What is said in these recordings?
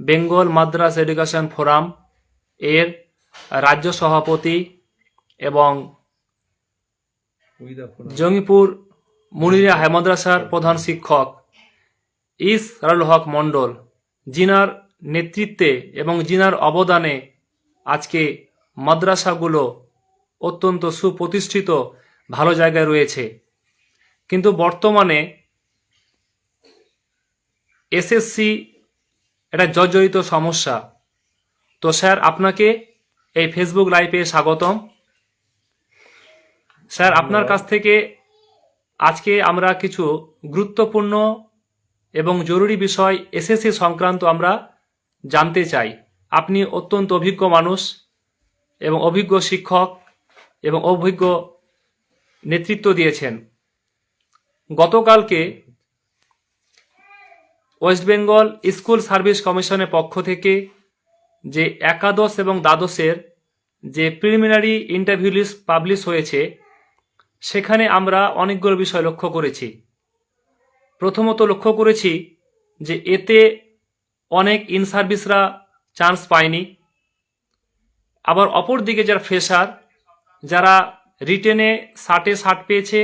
Bengal Madras education forum এর রাজ্য সভাপতি এবং জঙ্গিপুর মুনিরা মাদ্রাসার প্রধান শিক্ষক ইস রারুল হক মণ্ডল। জিনার নেতৃত্বে এবং জিনার অবদানে আজকে মাদ্রাসাগুলো অত্যন্ত সুপ্রতিষ্ঠিত, ভালো জায়গায় রয়েছে। কিন্তু বর্তমানে এসএসসি এটা জর্জরিত সমস্যা। তো স্যার, আপনাকে এই ফেসবুক লাইভে স্বাগতম। স্যার, আপনার কাছ থেকে আজকে আমরা কিছু গুরুত্বপূর্ণ এবং জরুরি বিষয় এসএসসি সংক্রান্ত আমরা জানতে চাই। আপনি অত্যন্ত অভিজ্ঞ মানুষ এবং অভিজ্ঞ শিক্ষক এবং অভিজ্ঞ নেতৃত্ব দিয়েছেন। গতকালকে ওয়েস্ট বেঙ্গল স্কুল সার্ভিস কমিশনের পক্ষ থেকে যে একাদশ এবং দ্বাদশের যে প্রিলিমিনারি ইন্টারভিউ লিস্ট পাবলিশ হয়েছে, সেখানে আমরা অনেকগুলো বিষয় লক্ষ্য করেছি। প্রথমত লক্ষ্য করেছি যে এতে অনেক ইন সার্ভিসরা চান্স পায়নি। আবার অপর দিকে যারা ফ্রেশার, যারা রিটেনে ষাটে ষাট পেয়েছে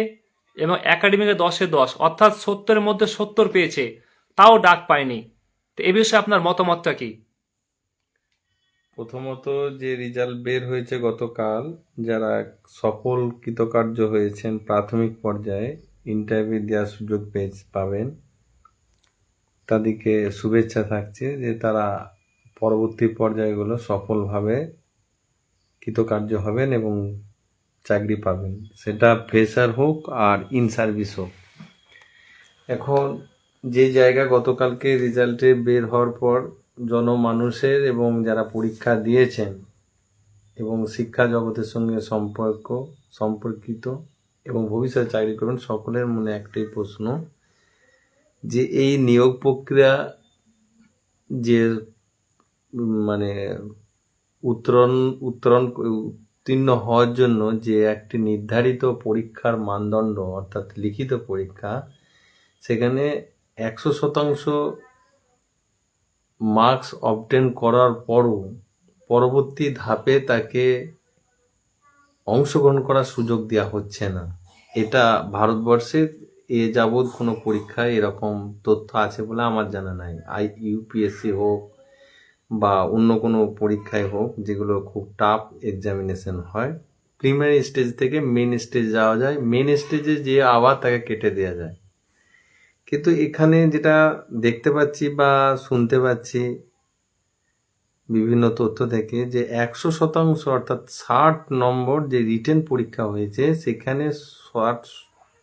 এবং একাডেমিকে দশে দশ, অর্থাৎ সত্তরের মধ্যে সত্তর পেয়েছে তাও ডাক পায়নি। তো এ বিষয়ে আপনার মতামতটা কি? প্রথমত যে রেজাল্ট বের হয়েছে গতকাল, যারা সফল কৃতকার্য হয়েছেন প্রাথমিক পর্যায়ে ইন্টারভিউ দেওয়ার সুযোগ পেয়ে পাবেন। তাদেরকে শুভেচ্ছা থাকছে যে তারা পরবর্তী পর্যায়গুলো সফলভাবে কৃতকার্য হবেন এবং চাকরি পাবেন। সেটা ফ্রেশার হোক আর ইন সার্ভিস হোক। এখন যে জায়গা গতকালকে রেজাল্টে বের হওয়ার পর জনমানুষের এবং যারা পরীক্ষা দিয়েছেন এবং শিক্ষা জগতের সঙ্গে সম্পর্ক, সম্পর্কিত এবং ভবিষ্যতে চাকরি করবেন, সকলের মনে একটাই প্রশ্ন, যে এই নিয়োগ প্রক্রিয়া যে মানে উত্তরণ উত্তরণ উত্তীর্ণ হওয়ার জন্য যে একটি নির্ধারিত পরীক্ষার মানদণ্ড, অর্থাৎ লিখিত পরীক্ষা, সেখানে একশো শতাংশ মার্কস অবটেন করার পরও পরবর্তী ধাপে তাকে অংশগ্রহণ করার সুযোগ দেওয়া হচ্ছে না। এটা ভারতবর্ষের এ যাবৎ কোনো পরীক্ষায় এরকম তথ্য আছে বলে আমার জানা নাই। আই ইউপিএসসি হোক বা অন্য কোনো পরীক্ষায় হোক যেগুলো খুব টাফ এক্সামিনেশন হয় প্রিমিয়ারি স্টেজ থেকে মেন স্টেজ যাওয়া যায়। মেন স্টেজে যে আবার তাকে কেটে দেওয়া যায়। কিন্তু এখানে যেটা দেখতে পাচ্ছি বা শুনতে পাচ্ছি বিভিন্ন তথ্য থেকে যে একশো শতাংশ অর্থাৎ ষাট নম্বর যে রিটেন পরীক্ষা হয়েছে, সেখানে ষাট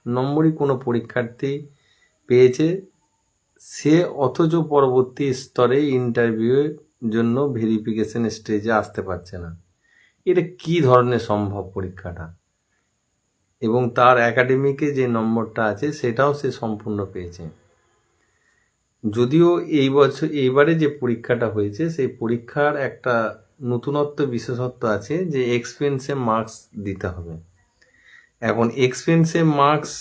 নম্বরই কোনো পরীক্ষার্থী পেয়েছে। সে অথচ পরবর্তী স্তরে ইন্টারভিউয়ের জন্য ভেরিফিকেশন স্টেজে আসতে পারছে না। এটা কি ধরনের সম্ভব পরীক্ষাটা? এবং তার একাডেমিকে যে নম্বরটা আছে, সেটাও সে সম্পূর্ণ পেয়েছে। যদিও এই বছর, এইবারে যে পরীক্ষাটা হয়েছে, সেই পরীক্ষার একটা নতুনত্ব বিশেষত্ব আছে যে এক্সপেন্সে মার্কস দিতে হবে। এখন এক্সপেন্সে মার্কস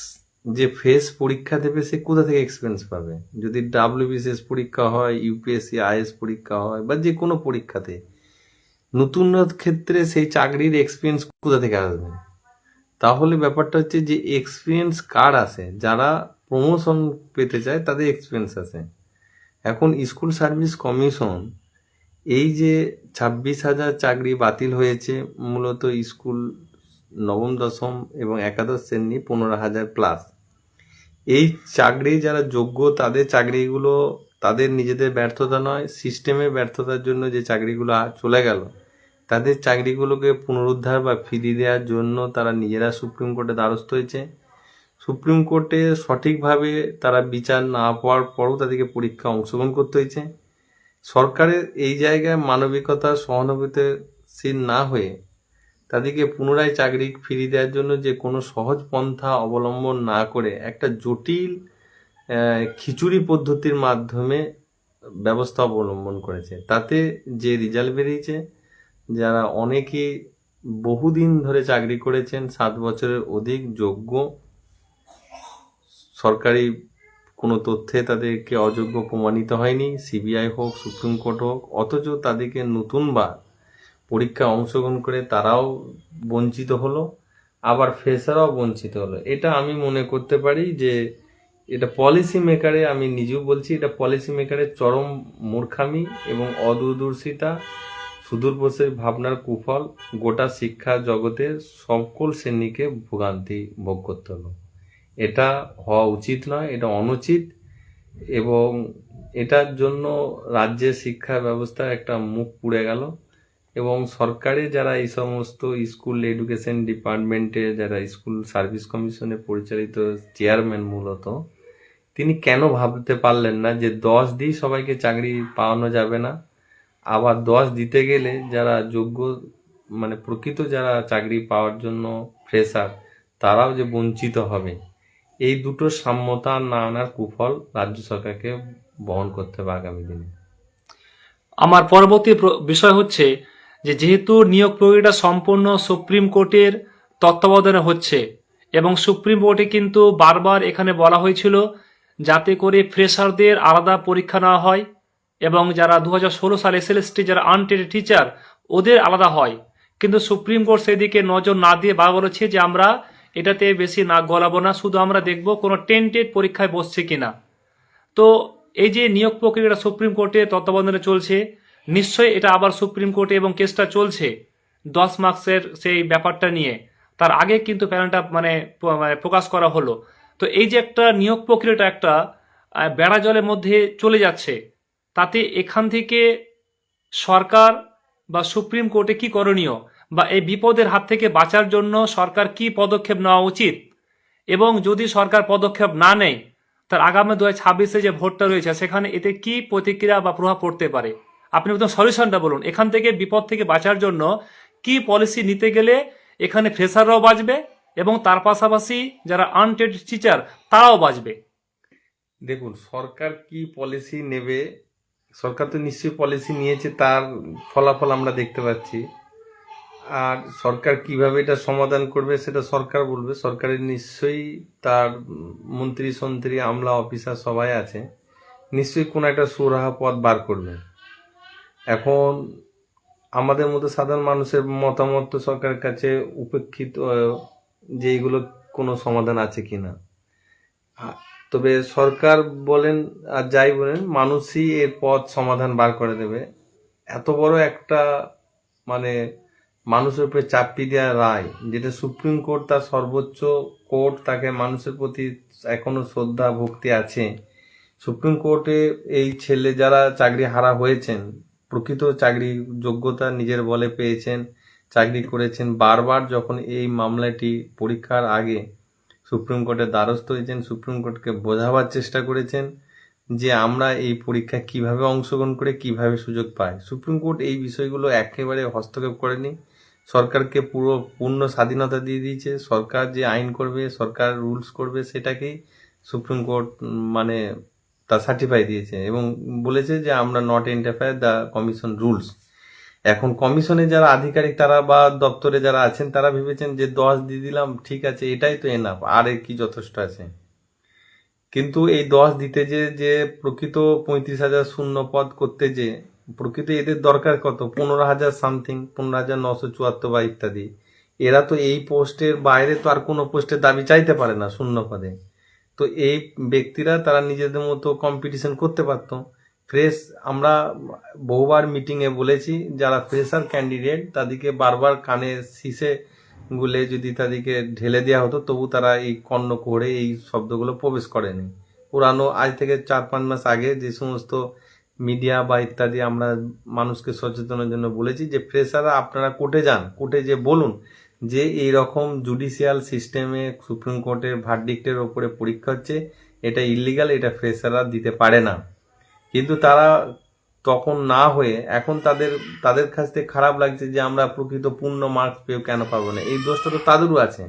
যে ফেস পরীক্ষা দেবে, সে কোথা থেকে এক্সপেন্স পাবে? যদি ডাব্লিউবিসিএস পরীক্ষা হয় ইউপিএসসি আইএস পরীক্ষা হয়, বা যে কোনো পরীক্ষাতে, নতুন ক্ষেত্রে সেই চাকরির এক্সপিরিয়েন্স কোথা থেকে আসবে? তাহলে ব্যাপারটা হচ্ছে যে এক্সপিরিয়েন্স কার আছে? যারা প্রমোশন পেতে চায়, তাদের এক্সপিরিয়েন্স আছে। এখন স্কুল সার্ভিস কমিশন এই যে ছাব্বিশ হাজার চাকরি বাতিল হয়েছে, মূলত স্কুল নবম, দশম এবং একাদশ শ্রেণি পনেরো হাজার প্লাস এই চাকরি যারা যোগ্য, তাদের চাকরিগুলো তাদের নিজেদের ব্যর্থতা নয় সিস্টেমের ব্যর্থতার জন্য যে চাকরিগুলো চলে গেল তাদের চাকরিগুলোকে পুনরুদ্ধার বা ফিরিয়ে দেওয়ার জন্য তারা নিজেরা সুপ্রিম কোর্টে দ্বারস্থ হয়েছে। সুপ্রিম কোর্টে সঠিকভাবে তারা বিচার না পাওয়ার পরও তাদেরকে পরীক্ষা অংশগ্রহণ করতে হয়েছে। সরকারের এই জায়গায় মানবিকতা, সহানুভূতিশীল না হয়ে তাদেরকে পুনরায় চাকরি ফিরিয়ে দেওয়ার জন্য যে কোনো সহজ পন্থা অবলম্বন না করে একটা জটিল খিচুড়ি পদ্ধতির মাধ্যমে ব্যবস্থা অবলম্বন করেছে। তাতে যে রেজাল্ট বেরিয়েছে যারা অনেকেই বহুদিন ধরে চাকরি করেছেন, সাত বছরের অধিক যোগ্য, সরকারি কোনো তথ্যে তাদেরকে অযোগ্য প্রমাণিত হয়নি, সিবিআই হোক, সুপ্রিম কোর্ট হোক, অথচ তাদেরকে নতুনবার পরীক্ষায় অংশগ্রহণ করে তারাও বঞ্চিত হলো, আবার ফ্রেশাররাও বঞ্চিত হলো। এটা আমি মনে করতে পারি যে এটা পলিসি মেকারে আমি নিজেও বলছি, এটা পলিসি মেকারের চরম মূর্খামি এবং অদূরদর্শিতা। সুদূরপ্রসারী ভাবনার কুফল গোটা শিক্ষা জগতের সকল শ্রেণীকে ভোগান্তি ভোগ করতে হলো। এটা হওয়া উচিত নয়, এটা অনুচিত এবং এটার জন্য রাজ্যের শিক্ষা ব্যবস্থা একটা মুখ পুড়ে গেল এবং সরকারে যারা এই সমস্ত স্কুল এডুকেশন ডিপার্টমেন্টে, যারা স্কুল সার্ভিস কমিশনে পরিচালিত চেয়ারম্যান মূলত, তিনি কেন ভাবতে পারলেন না যে দশ দিয়ে সবাইকে চাকরি পাওয়ানো যাবে না? আবার দশ দিতে গেলে যারা যোগ্য মানে প্রকৃত যারা চাকরি পাওয়ার জন্য ফ্রেশার তারাও যে বঞ্চিত হবে, এই দুটো সাম্যতা না আনার কুফল রাজ্য সরকারকে বহন করতে হবে আগামী দিনে। আমার পরবর্তী প্র- বিষয় হচ্ছে যে যেহেতু নিয়োগ প্রক্রিয়াটা সম্পূর্ণ সুপ্রিম কোর্টের তত্ত্বাবধানে হচ্ছে এবং সুপ্রিম কোর্টে কিন্তু বারবার এখানে বলা হয়েছিল যাতে করে ফ্রেশারদের আলাদা পরীক্ষা নেওয়া হয় এবং যারা দু হাজার ষোলো সালে এসএলএসটি যারা আনটেড টিচার ওদের আলাদা হয়। কিন্তু সুপ্রিম কোর্ট সেদিকে নজর না দিয়ে বা বলেছে যে আমরা এটাতে বেশি নাক গলাবো না, শুধু আমরা দেখব কোনো টেন্টেড পরীক্ষায় বসছে কিনা। তো এই যে নিয়োগ প্রক্রিয়াটা সুপ্রিম কোর্টে তত্ত্বাবধানে চলছে, নিশ্চয়ই এটা আবার সুপ্রিম কোর্টে এবং কেসটা চলছে দশ মার্কসের সেই ব্যাপারটা নিয়ে। তার আগে কিন্তু প্যানেলটা মানে মানে প্রকাশ করা হলো। তো এই যে একটা নিয়োগ প্রক্রিয়াটা একটা বেড়া জলের মধ্যে চলে যাচ্ছে। তাতে এখান থেকে সরকার বা সুপ্রিম কোর্টে কি করণীয়? বা এই বিপদের হাত থেকে বাঁচার জন্য সরকার কি পদক্ষেপ নেওয়া উচিত? এবং যদি সরকার পদক্ষেপ না নেয়, তার আগামী দু ছাব্বিশে যে ভোটটা রয়েছে, সেখানে এতে কি প্রতিক্রিয়া বা প্রভাব পড়তে পারে? আপনি প্রথম সলিউশনটা বলুন। এখান থেকে বিপদ থেকে বাঁচার জন্য কি পলিসি নিতে গেলে এখানে ফ্রেশাররাও বাঁচবে এবং তার পাশাপাশি যারা আনটেড টিচার, তারাও বাঁচবে? দেখুন, সরকার কি পলিসি নেবে সরকার তো নিশ্চয়ই পলিসি নিয়েছে, তার ফলাফল আমরা দেখতে পাচ্ছি। আর সরকার কীভাবে এটা সমাধান করবে সেটা সরকার বলবে। সরকারের নিশ্চয়ই তার মন্ত্রী, সন্ত্রী, আমলা, অফিসার সবাই আছে। নিশ্চয়ই কোনো একটা সুরাহা পথ বার করবে। এখন আমাদের মতো সাধারণ মানুষের মতামত তো সরকারের কাছে উপেক্ষিত যে এইগুলো কোনো সমাধান আছে কিনা। আ- তবে সরকার বলেন আর যাই বলেন, মানুষই এর পথ সমাধান বার করে দেবে। এত বড় একটা মানে মানুষের উপরে চাপিয়ে দেওয়া রায়, যেটা সুপ্রিম কোর্ট তার সর্বোচ্চ কোর্ট, তাকে মানুষের প্রতি এখনও শ্রদ্ধা, ভক্তি আছে। সুপ্রিম কোর্টে এই ছেলে যারা চাকরি হারা হয়েছেন, প্রকৃত চাকরি যোগ্যতা নিজের বলে পেয়েছেন, চাকরি করেছেন, বারবার যখন এই মামলাটি পরীক্ষার আগে সুপ্রিম কোর্টের দ্বারস্থ হয়েছেন, সুপ্রিম কোর্টকে বোঝাবার চেষ্টা করেছেন যে আমরা এই পরীক্ষা কীভাবে অংশগ্রহণ করে কীভাবে সুযোগ পাই। সুপ্রিম কোর্ট এই বিষয়গুলো একেবারে হস্তক্ষেপ করেনি। সরকারকে পুরো পূর্ণ স্বাধীনতা দিয়ে দিয়েছে। সরকার যে আইন করবে, সরকার রুলস করবে, সেটাকেই সুপ্রিম কোর্ট মানে তা সার্টিফাই দিয়েছে এবং বলেছে যে আমরা not interfere the commission rules এখন কমিশনে যারা আধিকারিক, তারা বা দপ্তরে যারা আছেন, তারা ভেবেছেন যে দশ দিয়ে দিলাম, ঠিক আছে, এটাই তো এনাফ আর কি যথেষ্ট আছে। কিন্তু এই দশ দিতে যে যে প্রকৃত পঁয়ত্রিশ হাজার শূন্য পদ করতে যে, প্রকৃত এদের দরকার কত? পনেরো হাজার সামথিং পনেরো হাজার নশো চুয়াত্তর বা ইত্যাদি। এরা তো এই পোস্টের বাইরে তো আর কোনো পোস্টের দাবি চাইতে পারে না শূন্য পদে। তো এই ব্যক্তিরা তারা নিজেদের মতো কম্পিটিশন করতে পারতো। ফ্রেশ, আমরা বহুবার মিটিংয়ে বলেছি, যারা ফ্রেশার ক্যান্ডিডেট তাদেরকে বারবার কানে শীষে গুলে যদি তাদেরকে ঢেলে দেওয়া হতো, তবু তারা এই কর্ণ করে এই শব্দগুলো প্রবেশ করেনি। পুরানো আজ থেকে চার পাঁচ মাস আগে যে সমস্ত মিডিয়া বা ইত্যাদি আমরা মানুষকে সচেতনের জন্য বলেছি, যে ফ্রেশাররা আপনারা কোর্টে যান, কোর্টে যে বলুন যে এই রকম জুডিশিয়াল সিস্টেমে সুপ্রিম কোর্টের ভার্ডিক্টের ওপরে পরীক্ষা হচ্ছে, এটা ইলিগাল এটা ফ্রেশাররা দিতে পারে না। কিন্তু তারা তখন না হয়ে এখন তাদের তাদের কাছ থেকে খারাপ লাগছে যে আমরা প্রকৃত পূর্ণ মার্কস পেয়েও কেন পাবো না। এই দোষটা তো তাদেরও আছে।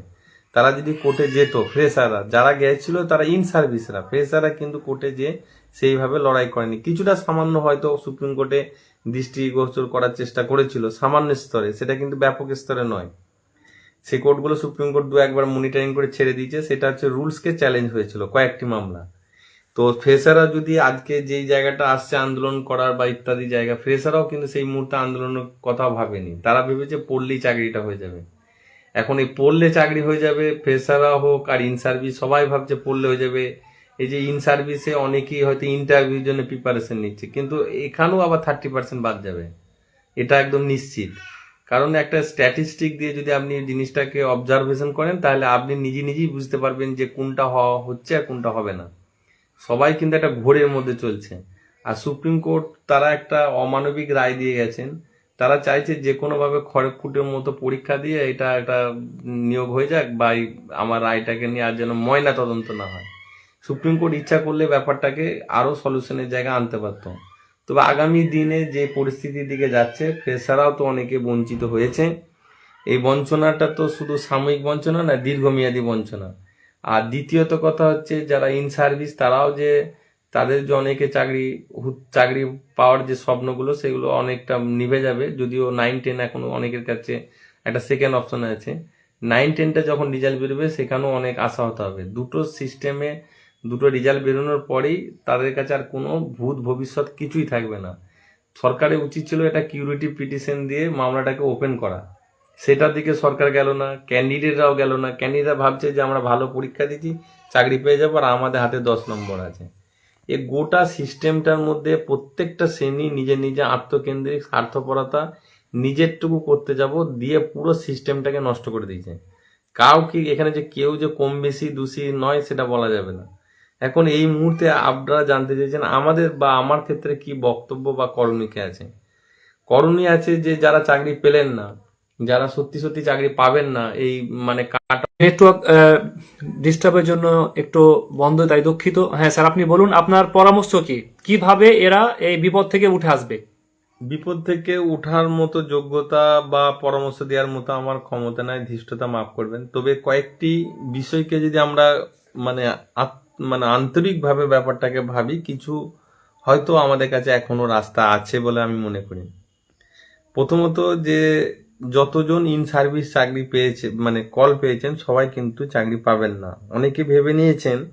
তারা যদি কোর্টে যেত ফ্রেশাররা যারা গেছিল তারা ইন সার্ভিসরা ফ্রেশাররা কিন্তু কোর্টে যে সেইভাবে লড়াই করেনি। কিছুটা সামান্য হয়তো সুপ্রিম কোর্টে দৃষ্টিগোচর করার চেষ্টা করেছিল, সামান্য স্তরে। সেটা কিন্তু ব্যাপক স্তরে নয়। সেই কোর্টগুলো সুপ্রিম কোর্ট দু একবার মনিটরিং করে ছেড়ে দিয়েছে। সেটা হচ্ছে রুলসকে চ্যালেঞ্জ হয়েছিল কয়েকটি মামলা। তো ফ্রেশাররা যদি আজকে যেই জায়গাটা আসছে আন্দোলন করার বা ইত্যাদি জায়গা ফ্রেশাররাও কিন্তু সেই মুহূর্তে আন্দোলনের কথা ভাবেনি। তারা ভেবেছে পড়লেই চাকরিটা হয়ে যাবে। এখন এই পড়লে চাকরি হয়ে যাবে ফ্রেশাররা হোক আর ইন সার্ভিস, সবাই ভাবছে পড়লে হয়ে যাবে। এই যে ইন সার্ভিসে অনেকেই হয়তো ইন্টারভিউর জন্য প্রিপারেশন নিচ্ছে, কিন্তু এখানেও আবার থার্টি পার্সেন্ট বাদ যাবে। এটা একদম নিশ্চিত। কারণ একটা স্ট্যাটিস্টিক দিয়ে যদি আপনি জিনিসটাকে অবজারভেশন করেন, তাহলে আপনি নিজে নিজেই বুঝতে পারবেন যে কোনটা হওয়া হচ্ছে আর কোনটা হবে না। সবাই কিন্তু একটা ঘোরের মধ্যে চলছে। আর সুপ্রিম কোর্ট তারা একটা অমানবিক রায় দিয়ে গেছেন। তারা চাইছে যে কোনোভাবে খড়গপুটের মতো পরীক্ষা দিয়ে এটা একটা নিয়োগ হয়ে যাক বা আমার রায়টাকে নিয়ে আর যেন ময়না তদন্ত না হয়। সুপ্রিম কোর্ট ইচ্ছা করলে ব্যাপারটাকে আরও সলিউশনের জায়গা আনতে পারতো। তবে আগামী দিনে যে পরিস্থিতির দিকে যাচ্ছে, ফ্রেশাররাও তো অনেকে বঞ্চিত হয়েছে। এই বঞ্চনাটা তো শুধু সাময়িক বঞ্চনা না, দীর্ঘমেয়াদী বঞ্চনা। আর দ্বিতীয়ত কথা হচ্ছে, যারা ইন সার্ভিস তারাও যে তাদের যে অনেকে চাকরি চাকরি পাওয়ার যে স্বপ্নগুলো, সেগুলো অনেকটা নিভে যাবে। যদিও নাইন টেন এখন অনেকের কাছে একটা সেকেন্ড অপশন আছে। নাইন টেনটা যখন রেজাল্ট বেরোবে, সেখানেও অনেক আশা হতে হবে। দুটো সিস্টেমে দুটো রেজাল্ট বেরোনোর পরেই তাদের কাছে আর কোনো ভূত ভবিষ্যৎ কিছুই থাকবে না। সরকারের উচিত ছিল এটা কিউরিটি পিটিশন দিয়ে মামলাটাকে ওপেন করা। সেটার দিকে সরকার গেল না ক্যান্ডিডেটরাও গেল না। ক্যান্ডিডেটরা ভাবছে যে আমরা ভালো পরীক্ষা দিচ্ছি, চাকরি পেয়ে যাব, আর আমাদের হাতে দশ নম্বর আছে। এই গোটা সিস্টেমটার মধ্যে প্রত্যেকটা শ্রেণি নিজের নিজে আত্মকেন্দ্রিক, স্বার্থপরতা নিজেরটুকু করতে যাব, দিয়ে পুরো সিস্টেমটাকে নষ্ট করে দিয়েছে। কাউ কি এখানে যে কেউ যে কম বেশি দোষী নয়, সেটা বলা যাবে না। এখন এই মুহূর্তে আপনারা জানতে চাইছেন আমাদের বা আমার ক্ষেত্রে কি বক্তব্য বা করণীকে আছে? করণীয় আছে যে যারা চাকরি পেলেন না যারা সত্যি সত্যি চাকরি পাবেন না এই মানে কাট নেটওয়ার্ক ডিস্টার্বের জন্য একটু বন্ধ তাই দুঃখিত। হ্যাঁ স্যার আপনি বলুন আপনার পরামর্শ কি? কীভাবে এরা এই বিপদ থেকে উঠে আসবে? বিপদ থেকে ওঠার মতো যোগ্যতা বা পরামর্শ দেওয়ার মতো আমার ক্ষমতা নাই ধৃষ্টতা মাফ করবেন। তবে কয়েকটি বিষয়কে যদি আমরা মানে আত- মানে আন্তরিকভাবে ব্যাপারটাকে ভাবি কিছু হয়তো আমাদের কাছে এখনও রাস্তা আছে বলে আমি মনে করি। প্রথমত যে যতজন ইন সার্ভিস চাকরি পেয়েছে মানে কল পেয়েছেন, সবাই কিন্তু চাকরি পাবেন না। অনেকে ভেবে নিয়েছেন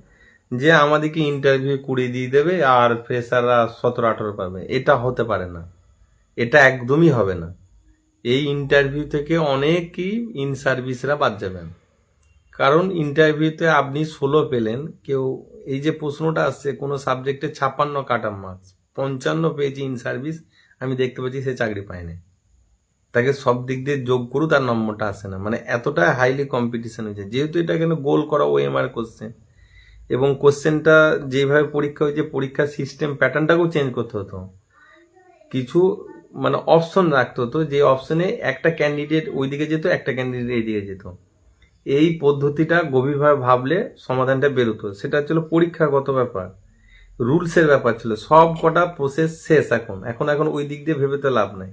যে আমাদেরকে ইন্টারভিউ কুড়ি দিয়ে দেবে আর ফ্রেশাররা সতেরো, আঠেরো পাবে। এটা হতে পারে না। এটা একদমই হবে না। এই ইন্টারভিউ থেকে অনেকই ইন সার্ভিসরা বাদ যাবেন। কারণ ইন্টারভিউতে আপনি ষোলো পেলেন, কেউ এই যে প্রশ্নটা আসছে, কোনো সাবজেক্টে ছাপ্পান্ন কাটার মার্কস পঞ্চান্ন পেয়েছি ইন সার্ভিস আমি দেখতে পাচ্ছি সে চাকরি পায়নি। তাকে সব দিক দিয়ে যোগ করু তার নম্বরটা আসে না। মানে এতটা হাইলি কম্পিটিশন হয়েছে। যেহেতু এটা কিন্তু গোল করা ও এম আর কোশ্চেন এবং কোশ্চেনটা যেভাবে পরীক্ষা হয়েছে, পরীক্ষার সিস্টেম প্যাটার্নটাকেও চেঞ্জ করতে হতো। কিছু মানে অপশন রাখতে হতো যে অপশনে একটা ক্যান্ডিডেট ওইদিকে যেত, একটা ক্যান্ডিডেট এইদিকে যেত। এই পদ্ধতিটা গভীরভাবে ভাবলে সমাধানটা বেরোতো। সেটা ছিল পরীক্ষাগত ব্যাপার। রুলসের ব্যাপার ছিল। সব কটা প্রসেস শেষ এখন। এখন এখন ওই দিক দিয়ে ভেবে তো লাভ নাই।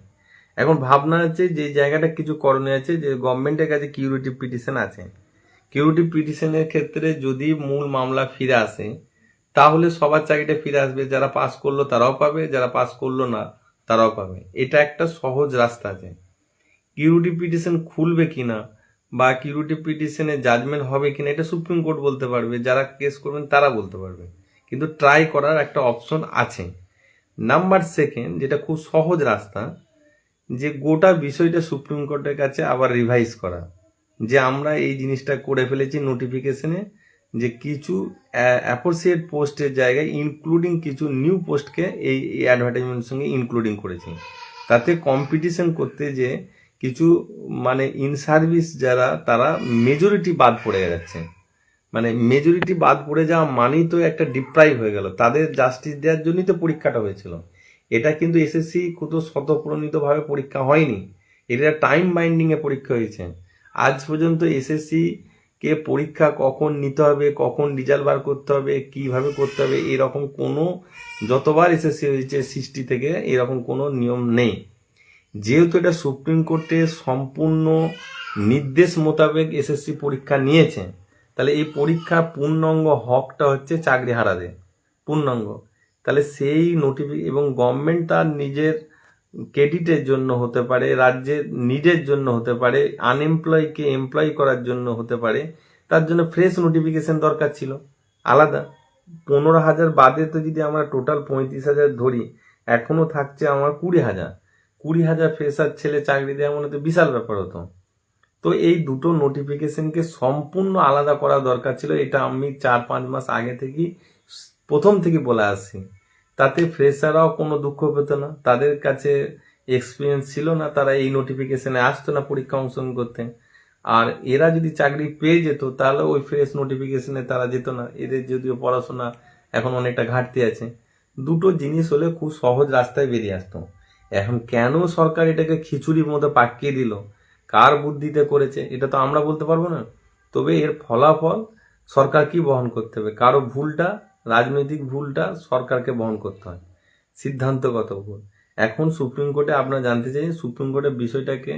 এখন ভাবনা হচ্ছে যে জায়গাটা কিছু করণীয় আছে, যে গভর্নমেন্টের কাছে কিউরিটি পিটিশন আছে। কিউরিটি পিটিশনের ক্ষেত্রে যদি মূল মামলা ফিরে আসে, তাহলে সবার চাকরিটা ফিরে আসবে। যারা পাস করল তারাও পাবে, যারা পাস করল না তারাও পাবে। এটা একটা সহজ রাস্তা আছে। কিউরিটি পিটিশন খুলবে কিনা বা কিউরিটি পিটিশনে জাজমেন্ট হবে কিনা, এটা সুপ্রিম কোর্ট বলতে পারবে। যারা কেস করবেন তারা বলতে পারবে। কিন্তু ট্রাই করার একটা অপশন আছে। নাম্বার সেকেন্ড যেটা খুব সহজ রাস্তা যে গোটা বিষয়টা সুপ্রিম কোর্টের কাছে আবার রিভাইজ করা। যে আমরা এই জিনিসটা করে ফেলেছি নোটিফিকেশনে যে কিছু অ্যাপোসিয়েট পোস্টের জায়গায় ইনক্লুডিং কিছু নিউ পোস্টকে এই অ্যাডভার্টাইজমেন্টের সঙ্গে ইনক্লুডিং করেছি তাতে কম্পিটিশন করতে যে কিছু মানে ইন সার্ভিস যারা, তারা মেজরিটি বাদ পড়ে যাচ্ছে। মানে মেজরিটি বাদ পড়ে যাওয়া মানেই তো একটা ডিপ্রাইভ হয়ে গেল। তাদের জাস্টিস দেওয়ার জন্যই তো পরীক্ষাটা হয়েছিল। এটা কিন্তু এসএসসি কত শতপ্রণীতভাবে পরীক্ষা হয়নি। এটা টাইম বাইন্ডিং এ পরীক্ষা হয়েছে। আজ পর্যন্ত এসএসসি কে পরীক্ষা কখন নিতে হবে, কখন রেজাল্ট বার করতে হবে, কীভাবে করতে হবে, এরকম কোনো যতবার এসএসসি হয়েছে সৃষ্টি থেকে এরকম কোনো নিয়ম নেই। যেহেতু এটা সুপ্রিম কোর্টে সম্পূর্ণ নির্দেশ মোতাবেক এসএসসি পরীক্ষা নিয়েছে, তাহলে এই পরীক্ষা পূর্ণাঙ্গ হকটা হচ্ছে চাকরি হারাদের পূর্ণাঙ্গ। তাহলে সেই নোটিফি এবং গভর্নমেন্ট তার নিজের ক্রেডিটের জন্য হতে পারে, রাজ্যের নিডের জন্য হতে পারে আনএমপ্লয়কে এমপ্লয় করার জন্য হতে পারে, তার জন্য ফ্রেশ নোটিফিকেশন দরকার ছিল। আলাদা। পনেরো হাজার বাদে তো যদি আমরা টোটাল পঁয়ত্রিশ হাজার ধরি এখনও থাকছে আমার কুড়ি হাজার। কুড়ি হাজার ফ্রেশার ছেলে চাকরি দেওয়া মনে তো বিশাল ব্যাপার হতো। তো এই দুটো নোটিফিকেশনকে সম্পূর্ণ আলাদা করা দরকার ছিল, এটা আমি চার পাঁচ মাস আগে থেকেই প্রথম থেকে বলে আসছি, তাতে ফ্রেশাররাও কোনো দুঃখ পেত না। তাদের কাছে এক্সপিরিয়েন্স ছিল না, তারা এই নোটিফিকেশনে আসতো না পরীক্ষা অংশগ্রহণ করতে। আর এরা যদি চাকরি পেয়ে যেত, তাহলে ওই ফ্রেশ নোটিফিকেশনে তারা যেত না। এদের যদিও পড়াশোনা এখন অনেকটা ঘাটতি আছে। দুটো জিনিস হলে খুব সহজ রাস্তায় বেরিয়ে আসতো। এখন কেন সরকার এটাকে খিচুড়ির মতো পাকিয়ে দিল? কার বুদ্ধিতে করেছে? এটা তো আমরা বলতে পারব না। তবে এর ফলাফল সরকার কি বহন করতে হবে? কারও ভুলটা রাজনৈতিক ভুলটা সরকারকে বহন করতে হয়। সিদ্ধান্তগত ভুল। এখন সুপ্রিম কোর্টে আপনারা জানতে চাই সুপ্রিম কোর্টের বিষয়টাকে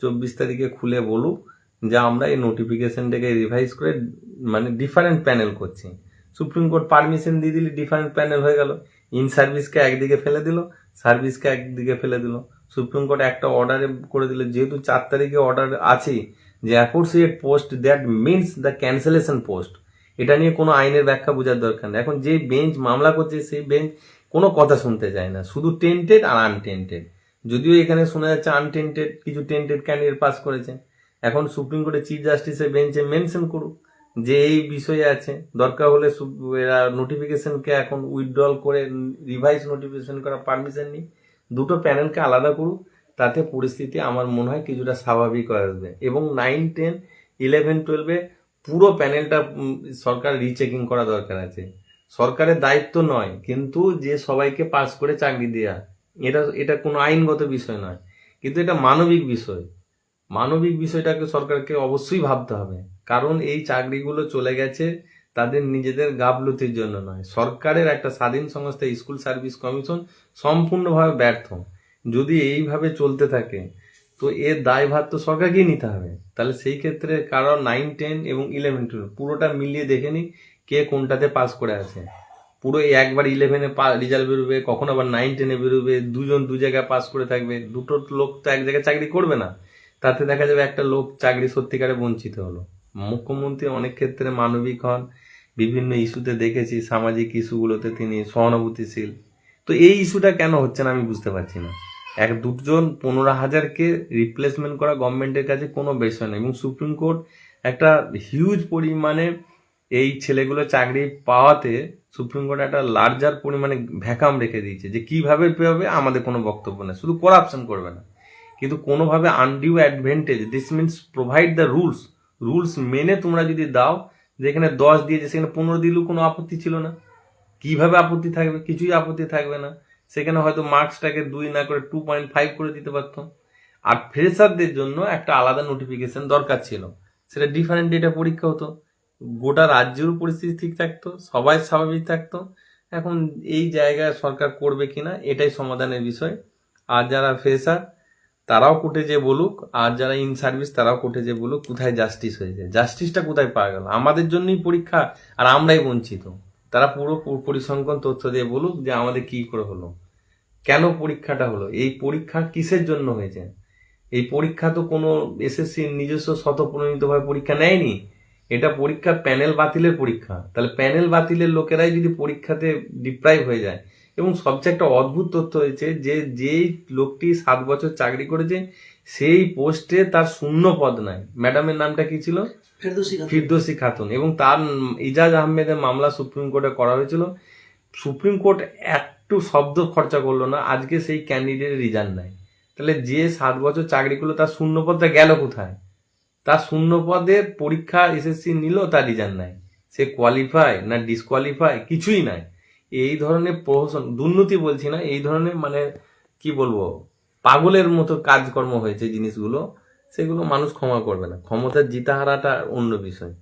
চব্বিশ তারিখে খুলে বলুক যে আমরা এই নোটিফিকেশনটাকে রিভাইজ করে মানে ডিফারেন্ট প্যানেল করছি। সুপ্রিম কোর্ট পারমিশন দিয়ে দিলে ডিফারেন্ট প্যানেল হয়ে গেল। ইন সার্ভিসকে একদিকে ফেলে দিল সার্ভিসকে একদিকে ফেলে দিল। সুপ্রিম কোর্ট একটা অর্ডারে করে দিল। যেহেতু চার তারিখে অর্ডার আছে যে associate post that means the cancellation post এটা নিয়ে কোনো আইনের ব্যাখ্যা বোঝার দরকার নেই। এখন যে বেঞ্চ মামলা করছে, সেই বেঞ্চ কোনো কথা শুনতে চায় না। শুধু টেন্টেড আর আনটেন্টেড যদিও এখানে শোনা যাচ্ছে আনটেন্টেড কিছু টেন্টেড ক্যান্ডিডেট পাস করেছে। এখন সুপ্রিম কোর্টের চিফ জাস্টিসের বেঞ্চে মেনশন করুক যে এই বিষয়ে আছে। দরকার হলে এরা নোটিফিকেশনকে এখন উইথড্রল করে রিভাইজ নোটিফিকেশন করার পারমিশন নিই দুটো প্যানেলকে আলাদা করুক, তাতে পরিস্থিতি আমার মনে হয় কিছুটা স্বাভাবিক হয়ে আসবে। এবং নাইন টেন ইলেভেন টুয়েলভে পুরো প্যানেলটা সরকার রিচেকিং করা দরকার আছে। সরকারের দায়িত্ব নয়, কিন্তু যে সবাইকে পাস করে চাকরি দেওয়া এটা এটা কোনো আইনগত বিষয় নয়, কিন্তু এটা মানবিক বিষয়। মানবিক বিষয়টাকে সরকারকে অবশ্যই ভাবতে হবে, কারণ এই চাকরিগুলো চলে গেছে তাদের নিজেদের গাফলতির জন্য নয়। সরকারের একটা স্বাধীন সংস্থা, স্কুল সার্ভিস কমিশন, সম্পূর্ণভাবে ব্যর্থ। যদি এইভাবে চলতে থাকে তো এর দায়ভার তো সরকারকেই নিতে হবে। তাহলে সেই ক্ষেত্রে কারণ নাইন টেন এবং ইলেভেন টুয়েলভ পুরোটা মিলিয়ে দেখে নিই কে কোনটাতে পাস করে আছে। পুরো একবার ইলেভেনে রেজাল্ট বেরোবে, কখন আবার নাইন টেনে বেরোবে, দুজন দু জায়গায় পাস করে থাকবে, দুটো লোক তো এক জায়গায় চাকরি করবে না। তাতে দেখা যাবে একটা লোক চাকরি সত্যিকারে বঞ্চিত হলো। মুখ্যমন্ত্রী অনেক ক্ষেত্রে মানবিক হন, বিভিন্ন ইস্যুতে দেখেছি, সামাজিক ইস্যুগুলোতে তিনি সহানুভূতিশীল। তো এই ইস্যুটা কেন হচ্ছে না আমি বুঝতে পারছি না। এক দুজন পনেরো হাজারকে রিপ্লেসমেন্ট করা গভর্নমেন্টের কাছে কোনো বিষয় নেই এবং সুপ্রিম কোর্ট একটা হিউজ পরিমাণে এই ছেলেগুলো চাকরি পাওয়াতে সুপ্রিম কোর্ট একটা লার্জার পরিমাণে ভ্যাকাম রেখে দিয়েছে যে কীভাবে পেবে আমাদের কোনো বক্তব্য নেই। শুধু করাপশন করবে না। কিন্তু কোনোভাবে undue advantage this means provide the rules rules মেনে তোমরা যদি দাও যেখানে দশ দিয়েছে, সেখানে পনেরো দিলেও কোনো আপত্তি ছিল না। কীভাবে আপত্তি থাকবে? কিছুই আপত্তি থাকবে না। সেখানে হয়তো মার্কসটাকে দুই না করে টু পয়েন্ট ফাইভ করে দিতে পারতো। আর ফ্রেশারদের জন্য একটা আলাদা নোটিফিকেশন দরকার ছিল। সেটা ডিফারেন্ট ডেটা পরীক্ষা হতো। গোটা রাজ্যেরও পরিস্থিতি ঠিক থাকতো, সবাই স্বাভাবিক থাকতো। এখন এই জায়গায় সরকার করবে কিনা, এটাই সমাধানের বিষয়। আর যারা ফ্রেশার তারাও কোর্টে যে বলুক, আর যারা ইন সার্ভিস তারাও কোর্টে যে বলুক, কোথায় জাস্টিস হয়েছে? জাস্টিসটা কোথায় পাওয়া গেল? আমাদের জন্যই পরীক্ষা, আর আমরাই বঞ্চিত। তারা পুরো পরিসংখ্যান তথ্য দিয়ে বলুক যে আমাদের কি করে হলো। কেন পরীক্ষাটা হলো? এই পরীক্ষা কিসের জন্য হয়েছে? এই পরীক্ষা তো কোনো এসএসসি নিজস্ব স্বতঃপ্রণীতভাবে পরীক্ষা নেয়নি। এটা পরীক্ষা প্যানেল বাতিলের পরীক্ষা। তাহলে প্যানেল বাতিলের লোকেরাই যদি পরীক্ষাতে ডিপ্রাইভ হয়ে যায়, এবং সবচেয়ে একটা অদ্ভুত তথ্য হয়েছে যে, যেই লোকটি সাত বছর চাকরি করেছে সেই পোস্টে তার শূন্য পদ নাই। ম্যাডামের নামটা কি ছিল? ফেরদৌসি খাতুন। এবং তার ইজাজ আহমেদের মামলা সুপ্রিম কোর্টে করা হয়েছিল। সুপ্রিম কোর্ট একটু শব্দ খরচা করল না। আজকে সেই ক্যান্ডিডেট রিজাইন নাই। তাহলে যে সাত বছর চাকরি করল তার শূন্য পদটা গেল কোথায়? তার শূন্য পদে পরীক্ষা এসএসসি নিল তার রিজাইন নাই। সে কোয়ালিফাই না ডিসকোয়ালিফাই কিছুই নাই। এই ধরনের প্রহসন দুর্নীতি বলছি না এই ধরনের মানে কি বলব? পাগলের মতো কাজকর্ম হয়েছে জিনিসগুলো, সেগুলো মানুষ ক্ষমা করবে না। ক্ষমতার জিতাহারাটা অন্য বিষয়।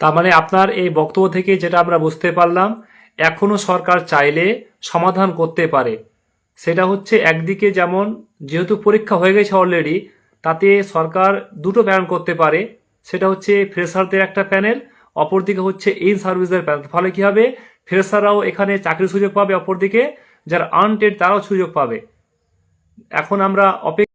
তার মানে আপনার এই বক্তব্য থেকে যেটা আমরা বুঝতে পারলাম, এখনও সরকার চাইলে সমাধান করতে পারে। সেটা হচ্ছে একদিকে যেমন যেহেতু পরীক্ষা হয়ে গেছে অলরেডি তাতে সরকার দুটো প্যানেল করতে পারে। সেটা হচ্ছে ফ্রেশারদের একটা প্যানেল, অপরদিকে হচ্ছে ইন সার্ভিসের প্যানেল। ফলে কি হবে? ফ্রেশাররাও এখানে চাকরির সুযোগ পাবে, অপরদিকে যারা আনটেড তারাও সুযোগ পাবে। এখন আমরা অপেক্ষা